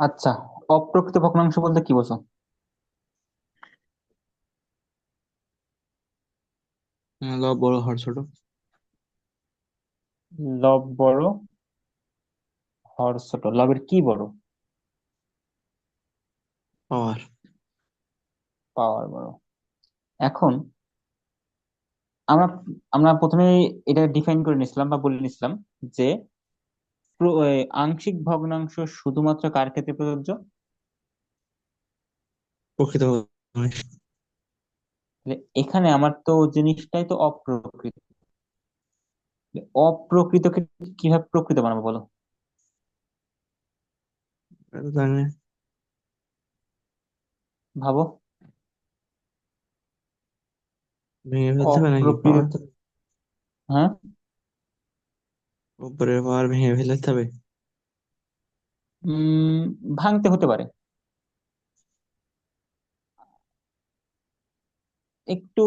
আচ্ছা অপ্রকৃত ভগ্নাংশ বলতে কি বোঝো? লব বড় হর ছোট। লব বড় হর ছোট। লবের কি বড়? পাওয়ার। পাওয়ার বড়। এখন আমরা আমরা প্রথমে এটা ডিফাইন করে নিছিলাম বা বলে নিছিলাম যে আংশিক ভগ্নাংশ শুধুমাত্র কার ক্ষেত্রে প্রযোজ্য? প্রকৃত এখানে আমার তো জিনিসটাই তো অপ্রকৃত। অপ্রকৃতকে কীভাবে প্রকৃত বানাবো বলো। ভাবো। হ্যাঁ? উপরের পাওয়ার ভেঙে ফেলতে হবে? ভাঙতে হতে পারে। একটু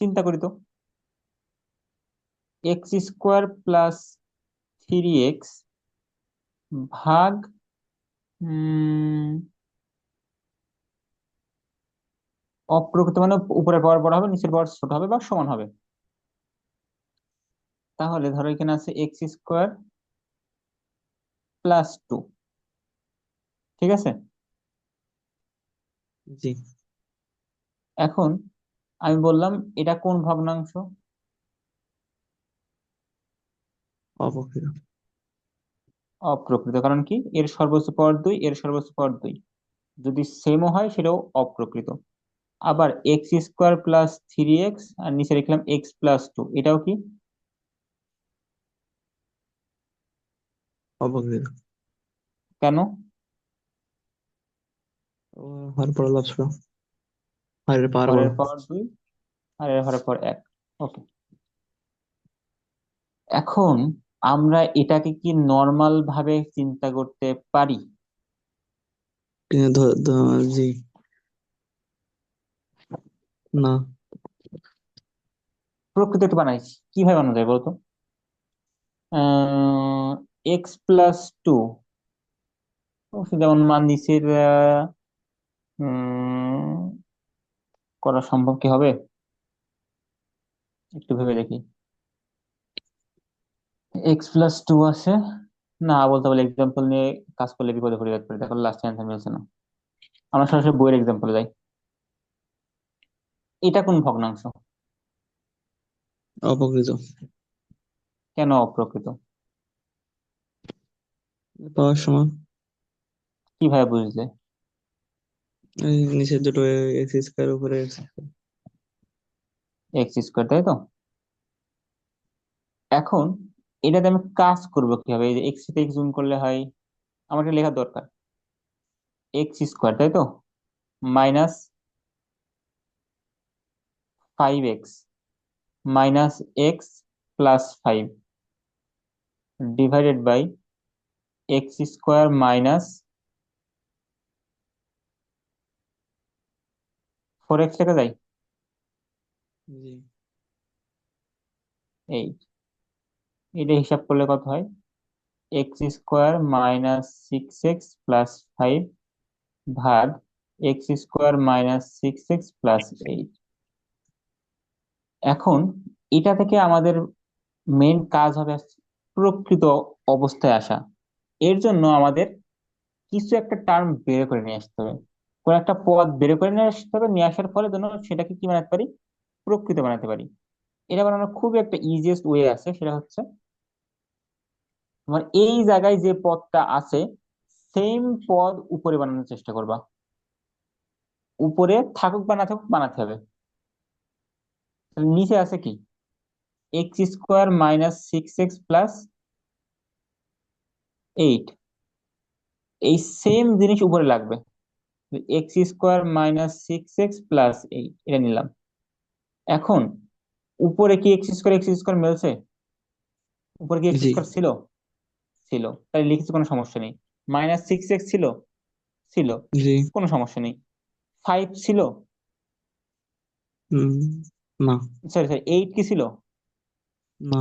চিন্তা করি তো। X square plus three x ভাগ অপ্রকৃত মানে উপরের পাওয়ার বড় হবে, নিচের পাওয়ার ছোট হবে বা সমান হবে। তাহলে ধরো এখানে আছে এক্স স্কোয়ার প্লাস টু ঠিক আছে? জি। এখন আমি বললাম এটা কোন ভগ্নাংশ? অপ্রকৃত। অপ্রকৃত কারণ কি? এর সর্বোচ্চ পাওয়ার দুই এর সর্বোচ্চ পাওয়ার দুই। যদি সেমও হয় সেটাও অপ্রকৃত। আবার x square plus three x আর নিচে লিখলাম এক্স প্লাস টু এটাও কি? অপ্রকৃত কেন? ও, হর বড় লব ছোট হরের পাওয়ার বড়। হরের পাওয়ার দুই আর এর হরের পাওয়ার এক। ওকে। এখন আমরা এটাকে কি নর্মাল ভাবে চিন্তা করতে পারি? জি। না। প্রকৃত একটু বানাইছি কীভাবে বানানো যায় বলতো? এক্স প্লাস টু যেমন মান নিচের করা সম্ভব কি হবে? একটু ভেবে দেখি। এক্স প্লাস টু আছে না বলতে বলে এক্সাম্পল নিয়ে কাজ করলে বিপদে পড়ে যেতে পারে দেখো লাস্ট অ্যান্সার মিলছে না। আমরা সরাসরি বইয়ের এক্সাম্পলে যাই। এটা কোন ভগ্নাংশ? অপ্রকৃত। কেন অপ্রকৃত? পাওয়ার সমান কীভাবে বুঝলে? এই দুটো এক্স স্কোয়ার উপরে এক্স এক্স স্কোয়ার তাই তো? এখন এটাতে আমি কাজ করব কীভাবে? এই যে এক্স থেকে এক্স গুণ করলে হয় আমার এটা লেখার দরকার। এক্স স্কোয়ার তাই তো? Minus five x minus x plus five divided by x square minus four x লেখা যায়? এইট এটা হিসাব করলে কত হয়? X square minus six x plus five ভাগ x square minus six x plus eight. এখন এটা থেকে আমাদের মেন কাজ হবে প্রকৃত অবস্থায় আসা। এর জন্য আমাদের কিছু একটা টার্ম বের করে নিয়ে আসতে হবে। কোন একটা পদ বের করে নিয়ে আসতে হবে, নিয়ে আসার ফলে যেন সেটাকে কি বানাতে পারি? প্রকৃত বানাতে পারি। এটা বানানোর খুবই একটা ইজিয়েস্ট ওয়ে আছে, সেটা হচ্ছে তোমার এই জায়গায় যে পদটা আছে সেম পদ উপরে বানানোর চেষ্টা করবা। উপরে থাকুক বা না থাকুক বানাতে হবে। নিচে আছে কি? X square minus six x plus eight. এই সেম জিনিস উপরে লাগবে। X square minus six x plus eight এটা নিলাম। এখন উপরে কি এক্স স্কোয়ার এক্স স্কোয়ার মিলছে? উপরে কি এক্স স্কোয়ার ছিল? ছিল। তাই লিখেছি কোনো সমস্যা নেই। মাইনাস সিক্স এক্স ছিল? ছিল। কোনো সমস্যা নেই। ফাইভ ছিল? না। সরি সরি এইট কি ছিল? না।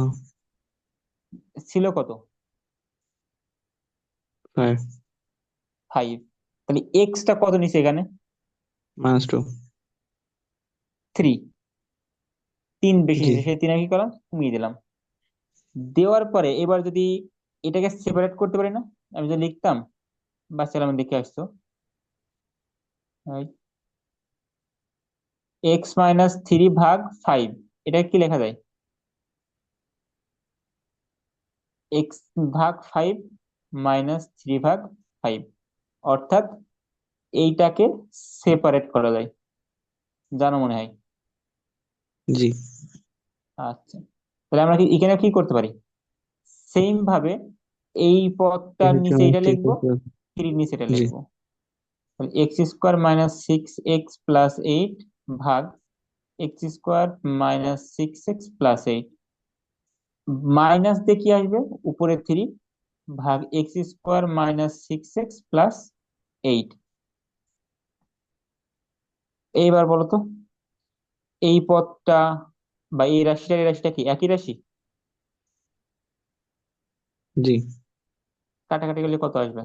ছিল কত? ফাইভ ফাইভ তাহলে এক্সটা কত নিচে এখানে? মাইনাস টু থ্রি তিন বেশি সেই তিন কি করলাম? কমিয়ে দিলাম। দেওয়ার পরে এবার যদি এটাকে সেপারেট করতে পারি না আমি যদি লিখতাম বাচ্চারা আমি দেখে আসতো। এক্স মাইনাস থ্রি ভাগ ফাইভ এটা কি লেখা যায়? এক্স ভাগ ফাইভ মাইনাস থ্রি ভাগ ফাইভ অর্থাৎ এইটাকে সেপারেট করা যায়। জানো মনে হয়? জি। আচ্ছা। তাহলে আমরা কি এখানে কি করতে পারি? সেম ভাবে এই পদটার নিচে এটা লিখব? থ্রির নিচে এটা লিখব। তাহলে x square minus six x plus eight ভাগ x square minus six x plus eight minus দিয়ে কি আসবে? উপরে থ্রি ভাগ x square minus six x plus eight. এইবার বলো তো এই পদটা বা এই রাশিটা এই রাশিটা কি একই রাশি? জি। কাটাকাটি করলে কত আসবে?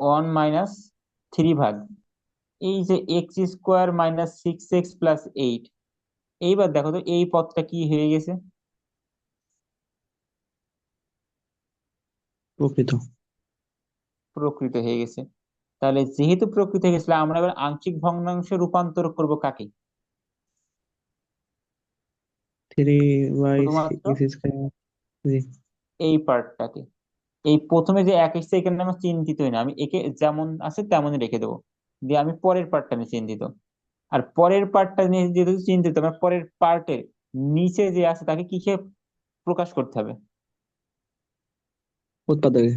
ওয়ান। মাইনাস থ্রি ভাগ। এই যে x square minus six x plus eight এইবার দেখো তো এই পদটা কি হয়ে গেছে? প্রকৃত। প্রকৃত হয়ে গেছে। তাহলে যেহেতু প্রকৃত হয়ে গেছিল আমরা এবার আংশিক ভগ্নাংশে রূপান্তর করব কাকে? এই পার্টটাকে এই প্রথমে যে এক এসছে এখানে আমার চিন্তিতই না। আমি একে যেমন আছে তেমনই রেখে দেবো। দিয়ে আমি পরের পার্টটা নিয়ে চিন্তিত আর পরের পার্টটা নিয়ে যেহেতু চিন্তিত আমার পরের পার্টের নিচে যে আছে তাকে কিসে প্রকাশ করতে হবে? উৎপাদকে।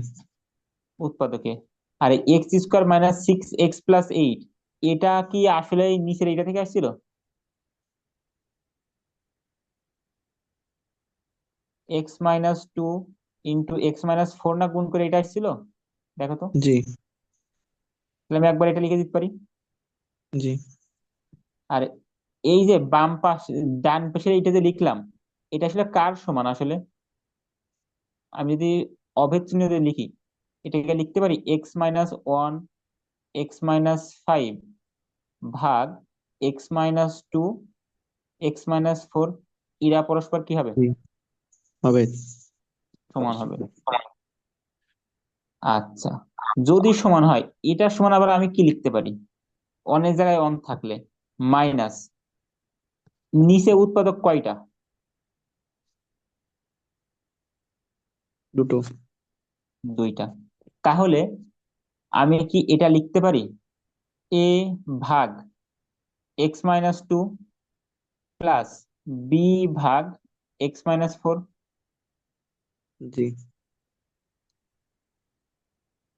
উৎপাদকে। আর x square minus six x plus eight এটা কি আসলে নিচের এইটা থেকে আসছিল? X minus two into x minus four না গুণ করে এটা আসছিল? দেখো তো। জি। তাহলে আমি একবার এটা লিখে দিতে পারি। জি। আর এই যে বাম পাশ ডান পাশে এইটা যে লিখলাম এটা আসলে কার সমান আসলে? আমি যদি অভেদ চিহ্ন দিয়ে লিখি। এটাকে লিখতে পারি x minus one x minus five ভাগ x minus two x minus four Ira পরস্পর কি হবে? হবে। সমান হবে। আচ্ছা যদি সমান হয় এটা সমান আবার আমি কি লিখতে পারি? অনেক জায়গায় অন থাকলে। মাইনাস নিচে উৎপাদক কয়টা? দুটো। দুইটা। তাহলে আমি কি এটা লিখতে পারি? এ ভাগ x minus two plus b ভাগ এক্স মাইনাস ফোর জি।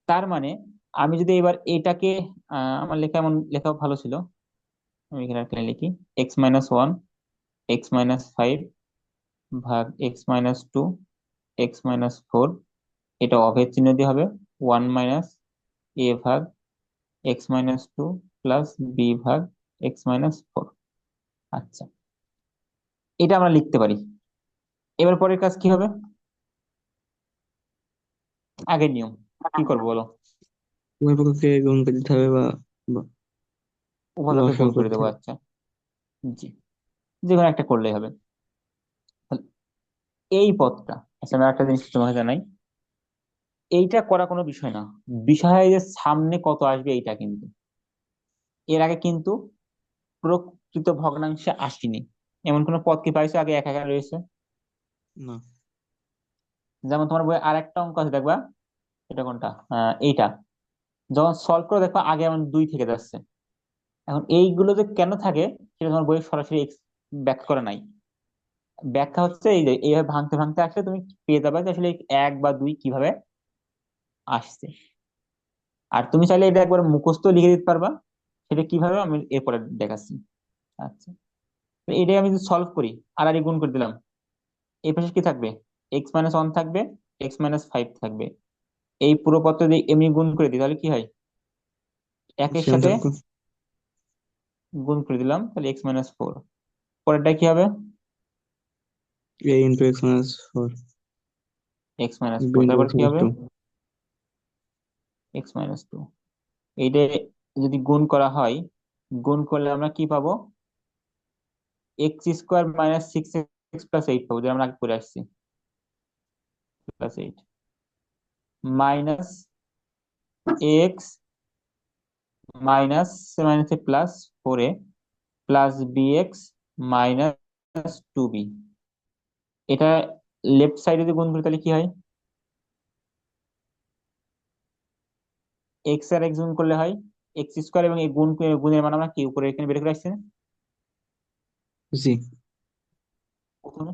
তার মানে আমি যদি এবার এটাকে আমার লেখা এমন লেখা ভালো ছিল। আমি এখানে একটা লিখি। X minus one x minus five ভাগ x minus two x minus four এটা অভেদ চিহ্ন দিয়ে হবে। ওয়ান মাইনাস এ ভাগ x minus two plus b ভাগ এক্স মাইনাস ফোর আচ্ছা এটা আমরা লিখতে পারি। এবার পরের কাজ কি হবে? আগের নিয়ম কি করব বলো? গুণ করে দিতে হবে বা বা গুণ করে দেবো আচ্ছা। জি যে কোনো একটা করলেই হবে। এই পদটা আচ্ছা আমি একটা জিনিস তোমাকে জানাই। এইটা করা কোনো বিষয় না। বিষয় যে সামনে কত আসবে এইটা কিন্তু। এর আগে কিন্তু প্রকৃত ভগ্নাংশে আসেনি। এমন কোনো পদ কি পাইছো আগে এক একা রয়েছে? না। যেমন তোমার বইয়ে আর একটা অঙ্ক আছে দেখবা? এটা কোনটা? আহ, এইটা। যখন সলভ করে দেখবা আগে এমন দুই থেকে যাচ্ছে। এখন এইগুলো যে কেন থাকে সেটা তোমার বইয়ে সরাসরি ব্যাখ্যা করা নাই। ব্যাখ্যা হচ্ছে এই যে এইভাবে ভাঙতে ভাঙতে আসলে তুমি পেয়ে যাবে যে আসলে এক বা দুই কীভাবে আসছে। আর তুমি চাইলে এটা একবার মুখস্থ লিখে দিতে পারবা সেটা কীভাবে আমি এরপরে দেখাচ্ছি। আচ্ছা। এটাই আমি যদি সলভ করি আর আর গুণ করে দিলাম। এই পাশে কি থাকবে? এক্স মাইনাস ওয়ান থাকবে এক্স মাইনাস ফাইভ থাকবে। এই পুরো পদটা যদি এমনি গুণ করে দিই তাহলে কি হয়? একের সাথে গুণ করে দিলাম তাহলে এক্স মাইনাস ফোর পরেরটা কি হবে? A into x minus four x minus four তারপর কি হবে? এক্স মাইনাস টু এইটা যদি গুণ করা হয়, গুণ করলে আমরা কি পাবো? X square minus six x plus eight পাবো, যেটা আমরা আগে করে আসছি। Plus eight minus x minus minus plus four plus b x minus two b এটা লেফট সাইডে যদি গুণ করি, তাহলে কি হয়? এক্স আর এক্স গুণ করলে হয় এক্স স্কোয়ার এবং এই গুণ গুণের মান আমরা কি উপরে এখানে বের করে আসছি না? জি। প্রথমে।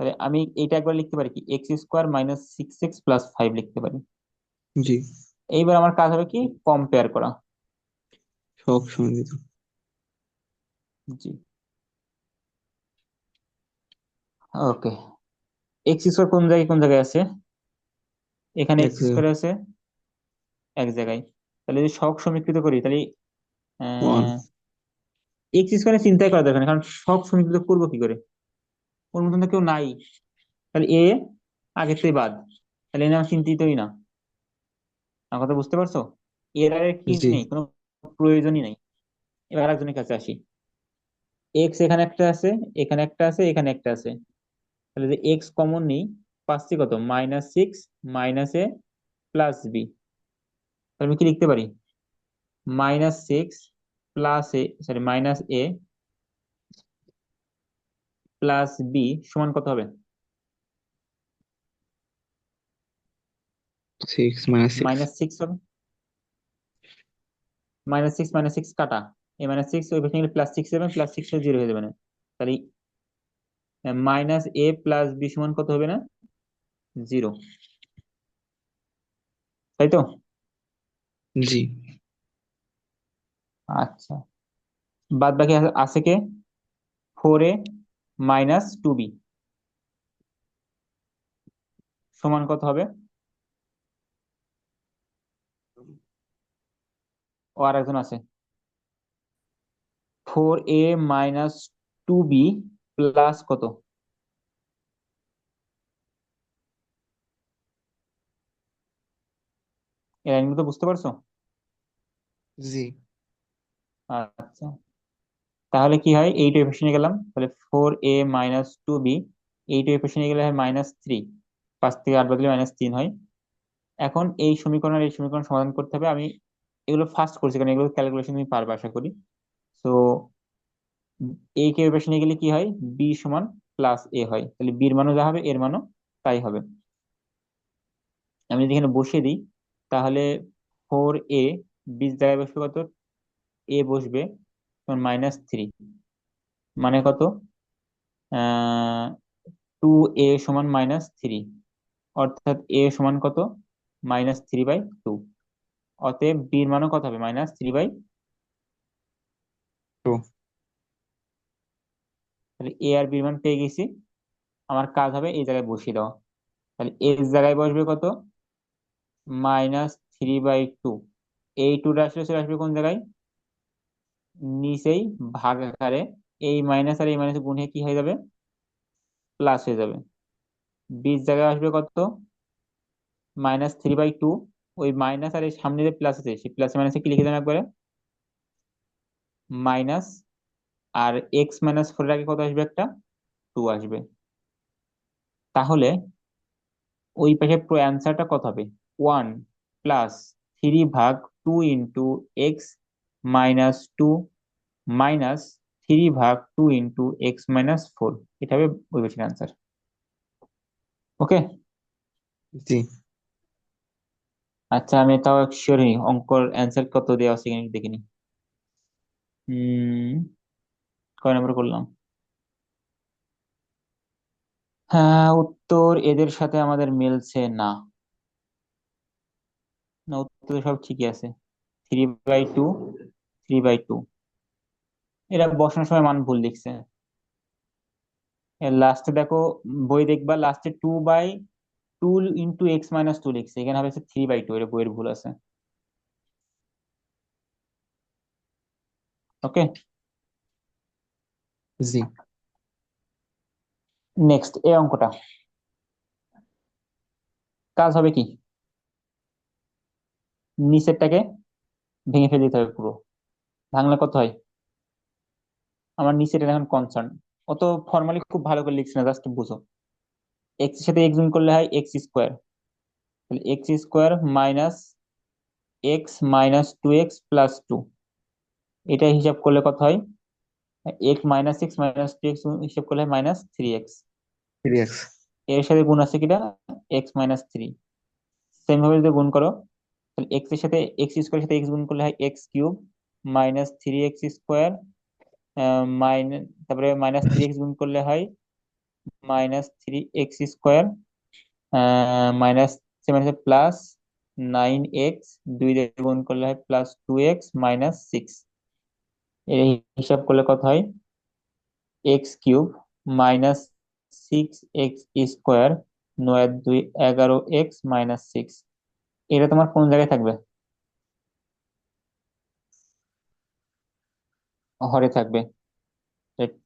তাহলে আমি এটা একবার লিখতে পারি কি? X square minus six x plus five লিখতে পারি। জি। এইবার আমার কাজ হবে কি? কম্পেয়ার করা। সব সঙ্গিত জি। ওকে এক্স স্কোয়ার কোন জায়গায় কোন জায়গায় আছে? এখানে এক্স স্কোয়ার আছে। এক জায়গায়। তাহলে যদি সহগ সমীকৃত করি তাহলে এক্স স্কোয়ারে চিন্তাই করা দরকার কারণ সহগ সমীকৃত করব কি করে? ওর মতন তো কেউ নাই। তাহলে এ আগের থেকে বাদ। তাহলে এ নিয়ে আমার চিন্তিতই না। আমার কথা বুঝতে পারছ? এর আর কি নেই কোনো প্রয়োজনই নেই। এবার আরেকজনের কাছে আসি। এক্স এখানে একটা আছে এখানে একটা আছে এখানে একটা আছে। তাহলে যে এক্স কমন নেই পাচ্ছি কত? Minus six minus a plus b আমি কি লিখতে পারি? Minus six plus a sorry minus a plus b সমান কত হবে? মাইনাস সিক্স হবে। মাইনাস সিক্স মাইনাস সিক্স কাটা। এ মাইনাস সিক্স ওই পাশে প্লাস সিক্স যাবে প্লাস সিক্স জিরো হয়ে যাবে না। তাহলে মাইনাস এ প্লাস বি সমান কত হবে না? জিরো তাই তো? জি। আচ্ছা। বাদ বাকি আছে- কে? Four a minus two b. সমান কত হবে? ও আর একজন আছে। Four a minus two b plus কত? এই লাইনগুলো তো বুঝতে পারছ জি আচ্ছা তাহলে কি হয় এইট নিয়ে গেলাম তাহলে four a minus two b eight নিয়ে গেলে হয় মাইনাস থ্রি পাঁচ থেকে আট বাদলে মাইনাস তিন হয় এখন এই সমীকরণ আর এই সমীকরণ সমাধান করতে হবে। আমি এগুলো ফার্স্ট করছি কারণ এগুলো ক্যালকুলেশন তুমি পারবে আশা করি। তো এই কে পাশে গেলে কি হয়? বি সমান প্লাস এ হয়। তাহলে বির মানও যা হবে এর মানও তাই হবে। আমি যদি এখানে বসিয়ে দিই তাহলে ফোর এ বির জায়গায় বসবে কত? এ বসবে মাইনাস থ্রি মানে কত? টু এ সমান মাইনাস থ্রি অর্থাৎ এ সমান কত? মাইনাস থ্রি বাই টু অতএব বির মানও কত হবে? মাইনাস থ্রি বাই টু তাহলে এ আর বির মান পেয়ে গেছি। আমার কাজ হবে এই জায়গায় বসিয়ে দেওয়া। তাহলে এর জায়গায় বসবে কত? মাইনাস থ্রি বাই টু এই টুটা আসলে চলে আসবে কোন জায়গায়? নিচেই ভাগ আকারে এই মাইনাস আর এই মাইনাস গুণে কি হয়ে যাবে? প্লাস হয়ে যাবে। বিশ জায়গায় আসবে কত? মাইনাস থ্রি বাই টু ওই মাইনাস আর এই সামনে যে প্লাস আছে, সেই প্লাস মাইনাসে কি লিখে দেন একবারে? মাইনাস আর এক্স মাইনাস ফোর আগে কত আসবে একটা? টু আসবে। তাহলে ওই পাশে অ্যান্সারটা কত হবে? ওয়ান প্লাস থ্রি ভাগ two into x minus two minus three ভাগ two into x minus four এটা হবে ওই পাশের অ্যান্সার ওকে জি। আচ্ছা আমি তাও শিওর হই অঙ্কর অ্যান্সার কত দেওয়া আছে এখানে দেখিনি হম কয় নম্বর করলাম? হ্যাঁ উত্তর এদের সাথে আমাদের মিলছে না। না উত্তর সব ঠিকই আছে। Three by two three by two এরা বসানোর সময় মান ভুল লিখছে। লাস্টে দেখো বই দেখবা লাস্টে two by two into x minus two লিখছে। এখানে হবে থ্রি বাই টু এটা বইয়ের ভুল আছে। ওকে জি। নেক্সট এই অঙ্কটা। কাজ হবে কি? নিচেরটাকে ভেঙে ফেলে দিতে হবে পুরো। ভাঙলে কত হয়? আমার নিচের এখন কনসার্ন অত ফর্মালি খুব ভালো করে লিখছি না জাস্ট বুঝো। এক্সের সাথে এক্স গুণ করলে হয় এক্স স্কোয়ার তাহলে x square minus x minus two x plus two এটা হিসাব করলে কত হয়? X minus x minus two x হিসাব করলে মাইনাস থ্রি এক্স থ্রি এক্সের সাথে গুণ আছে কিটা? এক্স মাইনাস থ্রি সেম ভাবে যদি গুণ করো তাহলে এক্সের সাথে এক্স স্কোয়ার সাথে এক্স গুণ করলে হয় x cube minus three x square minus তারপরে মাইনাস থ্রি এক্স গুণ করলে হয় minus three x square minus seven plus nine x দুই দিয়ে গুণ করলে হয় plus two x minus six এই হিসাব করলে কত হয়? X cube minus six x square নয় দুই এগারো এক্স মাইনাস সিক্স এটা তোমার কোন জায়গায় থাকবে? হরে থাকবে।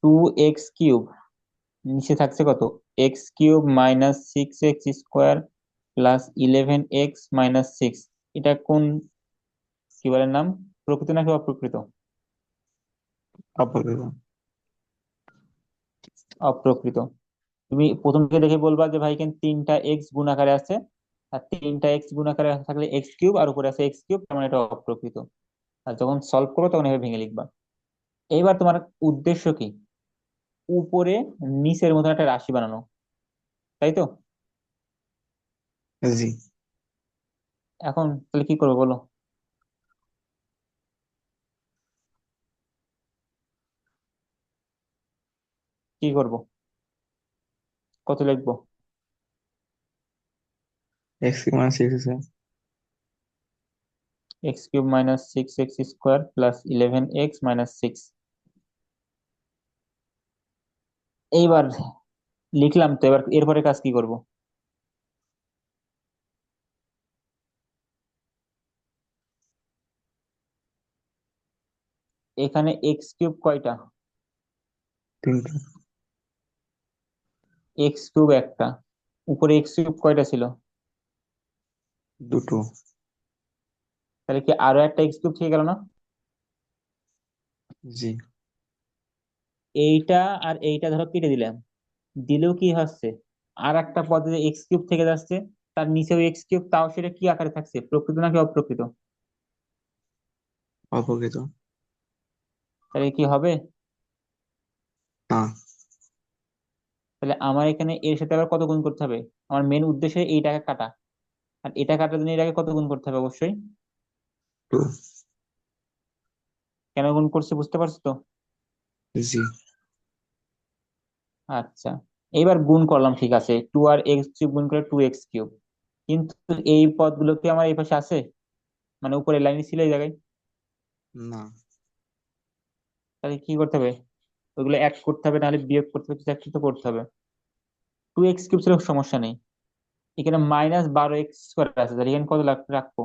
টু এক্স কিউব নিচে থাকছে কত? X cube minus six x square plus eleven x minus six এটা কোন কি বলে নাম? প্রকৃত নাকি অপ্রকৃত? অপকৃত অপ্রকৃত। তুমি প্রথম থেকে দেখে বলবা যে ভাই এখানে তিনটা এক্স গুণ আকারে আছে। আর তিনটা এক্স গুণ আকারে থাকলে এক্স কিউব আর উপরে আছে এক্স কিউব তার মানে এটা অপ্রকৃত। আর যখন সলভ করো তখন এভাবে ভেঙে লিখবা। এইবার তোমার উদ্দেশ্য কি? উপরে নিচের মতো একটা রাশি বানানো। তাই তো? জি। এখন তাহলে কি করব বলো? কি করব? কত লিখব? এক্স মানে সিক্স আছে x cube minus six x square plus eleven x minus six এইবার লিখলাম তো এবার এরপরে কাজ কি করব? এখানে এক্স কিউব কয়টা? তিনটা। এক্স কিউব একটা। উপরে এক্স কিউব কয়টা ছিল? দুটো তাহলে কি আরও একটা এক্স কিউব থেকে গেল না? জি। এইটা আর এইটা ধরো কেটে দিলাম। দিলেও কি হচ্ছে? আর একটা পদে এক্স কিউব থেকে যাচ্ছে তার নিচেও এক্স কিউব তাও সেটা কি আকারে থাকছে? প্রকৃত নাকি অপ্রকৃত? অপকৃত তাহলে কি হবে? না। তাহলে আমার এখানে এর সাথে আবার কত গুণ করতে হবে? আমার মেন উদ্দেশ্য এইটাকে কাটা। আর এটা কাটার জন্য এর আগে কত গুণ করতে হবে অবশ্যই? কেন গুণ করছে বুঝতে পারছ তো? জি। আচ্ছা এইবার গুণ করলাম ঠিক আছে। টু আর এক্স কিউব গুণ করে টু এক্স কিউব কিন্তু এই পদগুলো কি আমার এই পাশে আছে? মানে উপরে লাইনে ছিল এই জায়গায়? না। তাহলে কি করতে হবে? ওইগুলো এক করতে হবে নাহলে বিয়োগ করতে হবে কিছু একটা তো করতে হবে। টু এক্স কিউব ছিল সমস্যা নেই। এখানে মাইনাস বারো এক্স স্কোয়ার আছে। তাহলে এখানে কত রাখব?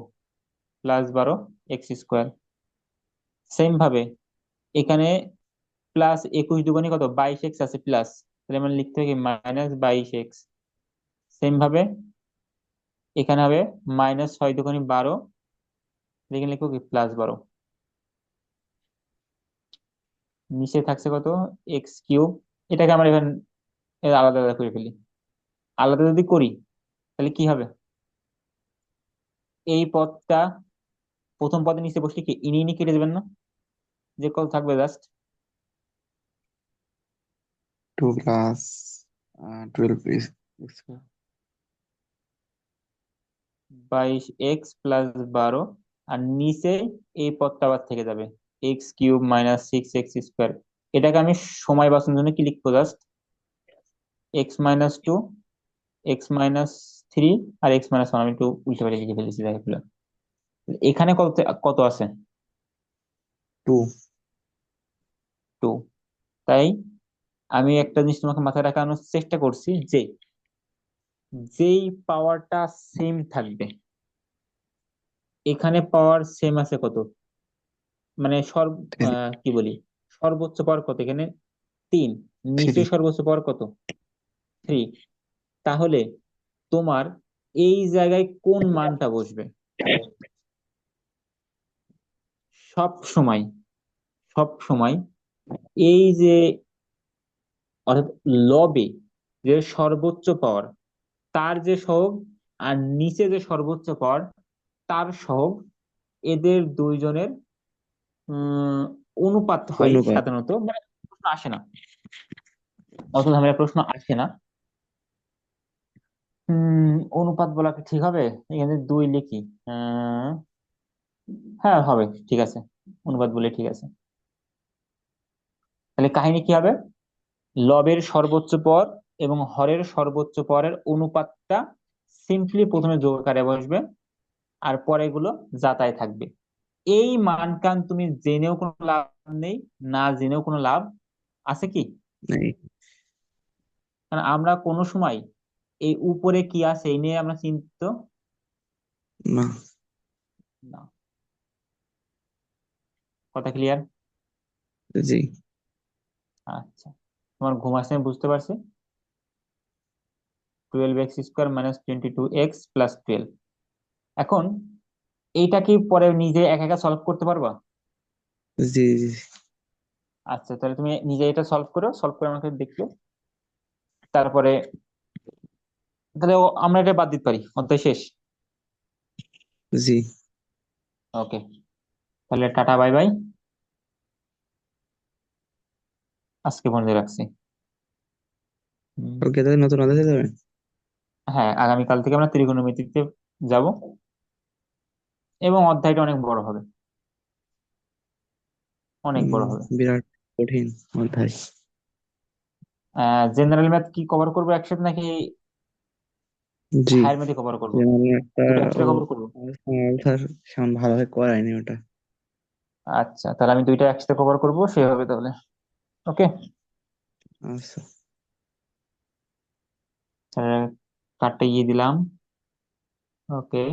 প্লাস বারো এক্স স্কোয়ার সেম ভাবে এখানে প্লাস একুশ দুগুণে কত? বাইশ এক্স আছে প্লাস তাহলে মানে লিখতে হবে মাইনাস বাইশ এক্স সেম ভাবে এখানে হবে মাইনাস ছয় দুগুণে বারো। এখানে লিখব কি? প্লাস বারো। নিচে থাকছে কত? এক্স কিউব এটাকে আমরা এখানে আলাদা আলাদা করে ফেলি। আলাদা যদি করি তাহলে কি হবে? এই পদটা প্রথম পদের নিচে বসলে কি ইনি ইনি কেটে দেবেন না? যে কত থাকবে জাস্ট টু প্লাস টুয়েলভ বাইশ এক্স প্লাস বারো আর নিচে এই পদটা আবার থেকে যাবে। X cube minus six x square. এটাকে আমি সময় বাঁচানোর জন্য কি লিখব just x minus two x minus three আর এক্স মাইনাস ওয়ান আমি একটু উল্টে পাল্টে লিখে ফেলেছি দেখে ফেলে এখানে কত কত আছে? টু টু তাই আমি একটা জিনিস তোমাকে মাথায় রাখানোর চেষ্টা করছি যে যেই পাওয়ারটা সেম থাকবে এখানে পাওয়ার সেম আছে কত? মানে সর্ব কি বলি? সর্বোচ্চ পাওয়ার কত এখানে? তিন। নিচে সর্বোচ্চ পাওয়ার কত? থ্রি তাহলে তোমার এই জায়গায় কোন মানটা বসবে? সব সময় সব সময় এই যে অর্থাৎ লবে যে সর্বোচ্চ পাওয়ার তার যে সহগ আর নিচে যে সর্বোচ্চ পাওয়ার তার সহগ এদের দুইজনের উম অনুপাত হয় সাধারণত। মানে প্রশ্ন আসে না। অত ঝামেলা প্রশ্ন আসে না। অনুপাত বলা কি ঠিক হবে? এখানে দুই লিখি। হ্যাঁ হবে ঠিক আছে। অনুপাত বলে ঠিক আছে। তাহলে কাহিনী কি হবে? লবের সর্বোচ্চ পদ এবং হরের সর্বোচ্চ পরের অনুপাতটা সিম্পলি প্রথমে আকারে বসবে আর পরেগুলো যাতায় থাকবে। এই মানকান তুমি জেনেও কোনো লাভ নেই না জেনেও কোনো লাভ আছে কি? কারণ আমরা কোনো সময় এই উপরে কি আছে? এই নিয়ে আমরা চিন্তিত? না। না। কথা ক্লিয়ার জি। আচ্ছা। তোমার ঘুম আসছে আমি বুঝতে পারছি। Twelve x square minus twenty two x plus twelve এখন এইটা কি পরে নিজে একা একা সলভ করতে পারবা? জি জি। আচ্ছা তাহলে তুমি নিজে এটা সলভ করো সলভ করে আমাকে দেখো তারপরে তাহলে আমরা এটা বাদ দিতে পারি অধ্যায় শেষ। জি। ওকে তাহলে টাটা বাই বাই। আজকে বন্ধ রাখছি। ওকে তাহলে নতুন অধ্যায় যাবে? হ্যাঁ আগামীকাল থেকে আমরা ত্রিকোণমিতিতে যাব। এবং অধ্যায়টা অনেক বড় হবে। অনেক বড় হবে। বিরাট কঠিন অধ্যায়। জেনারেল ম্যাথ কি কভার করব একসাথে নাকি জি। হায়ার ম্যাথে কভার করব। যেমন একটা দুটো একসাথে কভার করব। স্যার সেমন ভালোভাবে করায়নি ওটা। আচ্ছা তাহলে আমি দুইটা একসাথে কভার করব সেভাবে তাহলে। ওকে আচ্ছা। তাহলে কার্ডটা ইয়ে দিলাম। ওকে